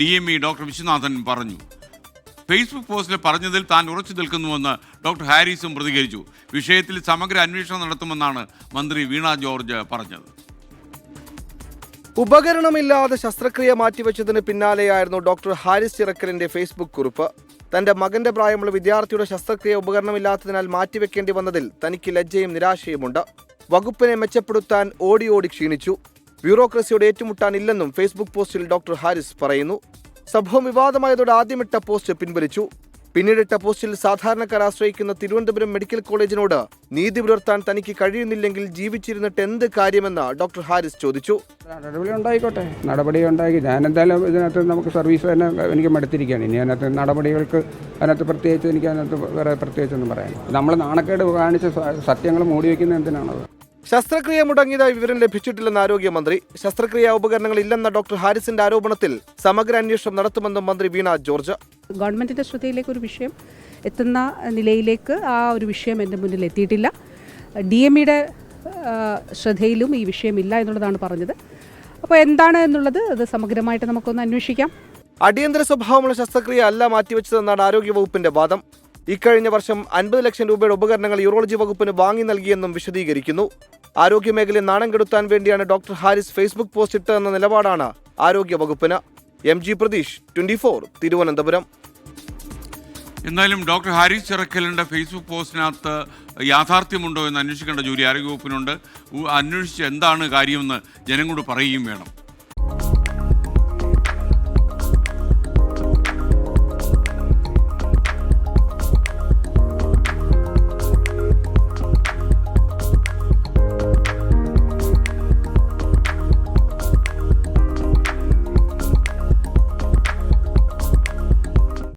D M E doctor Viswanathan പറഞ്ഞു. Facebook പോസ്റ്റിൽ പറഞ്ഞതിൽ താൻ ഉറച്ചു നിൽക്കുന്നുവെന്ന് ഡോക്ടർ ഹാരിസും പ്രതികരിച്ചു. വിഷയത്തിൽ സമഗ്ര അന്വേഷണം നടത്തുമെന്നാണ് മന്ത്രി വീണ ജോർജ് പറഞ്ഞത്. ഉപകരണമില്ലാതെ ശസ്ത്രക്രിയ മാറ്റിവെച്ചതിന് പിന്നാലെയായിരുന്നു ഡോക്ടർ ഹാരിസ് ചിറക്കലിന്റെ ഫേസ്ബുക്ക് കുറിപ്പ്. തന്റെ മകന്റെ പ്രായമുള്ള വിദ്യാർത്ഥിയുടെ ശസ്ത്രക്രിയ ഉപകരണമില്ലാത്തതിനാൽ മാറ്റിവെക്കേണ്ടി വന്നതിൽ തനിക്ക് ലജ്ജയും നിരാശയുമുണ്ട്. വകുപ്പിനെ മെച്ചപ്പെടുത്താൻ ഓടി ഓടി ക്ഷീണിച്ചു. ബ്യൂറോക്രസിയോട് ഏറ്റുമുട്ടാനില്ലെന്നും ഫേസ്ബുക്ക് പോസ്റ്റിൽ ഡോക്ടർ ഹാരിസ് പറയുന്നു. സംഭവം വിവാദമായതോടെ ആദ്യമിട്ട പോസ്റ്റ് പിൻവലിച്ചു. പിന്നീടിട്ട പോസ്റ്റിൽ സാധാരണക്കാർ ആശ്രയിക്കുന്ന തിരുവനന്തപുരം മെഡിക്കൽ കോളേജിനോട് നീതി പുലർത്താൻ തനിക്ക് കഴിയുന്നില്ലെങ്കിൽ ജീവിച്ചിരുന്നിട്ട് എന്ത് കാര്യമെന്ന് ഡോക്ടർ ഹാരിസ് ചോദിച്ചു. നടപടി ഉണ്ടായിക്കോട്ടെ. നടപടി ഉണ്ടാക്കി ഞാൻ എന്തായാലും ഇതിനകത്ത് നമുക്ക് സർവീസ് തന്നെ എനിക്ക് മടുത്തിരിക്കുകയാണ്. ഇനി അതിനകത്ത് നടപടികൾക്ക് അതിനകത്ത് പ്രത്യേകിച്ച് എനിക്ക് അതിനകത്ത് വേറെ പ്രത്യേകിച്ചൊന്നും പറയാം നമ്മൾ നാണക്കേട് കാണിച്ച് സത്യങ്ങൾ മൂടി വയ്ക്കുന്നത് എന്തിനാണത്? ശസ്ത്രക്രിയ മുടങ്ങിയതായി വിവരം ലഭിച്ചിട്ടില്ലെന്ന് ആരോഗ്യമന്ത്രി. ശസ്ത്രക്രിയാ ഉപകരണങ്ങൾ ഇല്ലെന്ന ഡോക്ടർ ഹാരിസിന്റെ ആരോപണത്തിൽ സമഗ്ര അന്വേഷണം നടത്തുമെന്നും മന്ത്രി വീണ ജോർജ്. ഗവൺമെന്റിന്റെ ശ്രദ്ധയിലേക്ക് ഒരു വിഷയം എത്തുന്ന നിലയിലേക്ക് ആ ഒരു വിഷയം എന്റെ മുന്നിൽ എത്തിയിട്ടില്ല. ഡി എം ഇയുടെ ശ്രദ്ധയിലും ഈ വിഷയമില്ല എന്നുള്ളതാണ് പറഞ്ഞത്. അപ്പോൾ എന്താണ് എന്നുള്ളത് അത് സമഗ്രമായിട്ട് നമുക്കൊന്ന് അന്വേഷിക്കാം. അടിയന്തര സ്വഭാവമുള്ള ശസ്ത്രക്രിയ അല്ല മാറ്റിവെച്ചതെന്നാണ് ആരോഗ്യവകുപ്പിന്റെ വാദം. ഇക്കഴിഞ്ഞ വർഷം അൻപത് ലക്ഷം രൂപയുടെ ഉപകരണങ്ങൾ യൂറോളജി വകുപ്പിന് വാങ്ങി നൽകിയെന്നും വിശദീകരിക്കുന്നു. ആരോഗ്യമേഖലയെ നാണം കെടുത്താൻ വേണ്ടിയാണ് ഡോക്ടർ ഹാരിസ് ഫേസ്ബുക്ക് പോസ്റ്റ് ഇട്ടതെന്ന നിലപാടാണ് ആരോഗ്യ വകുപ്പിന്. M G Pratheesh twenty four Thiruvananthapuram. എന്നാലും ഡോക്ടർ ഹാരിസ് ചിറക്കലിന്റെ ഫേസ്ബുക്ക് പോസ്റ്റിനകത്ത് യാഥാർത്ഥ്യമുണ്ടോ എന്ന് അന്വേഷിക്കേണ്ട ജോലി ആരോഗ്യവകുപ്പിനുണ്ട് അന്വേഷിച്ച് എന്താണ് കാര്യമെന്ന് ജനങ്ങളോട് പറയുകയും വേണം.